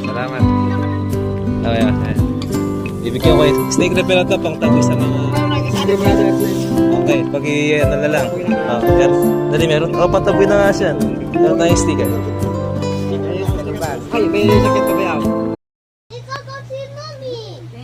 Salamat. Oh, ayan. ayan. Ibigyan ko kayo. Snake repellent to pang tabi sa mga... Okay, pag i-ano na lang. Oh, okay. Dali, meron. Oh, pataboy na nga siya. Meron tayong stick. Eh. Ay, may sakit pa ba yan?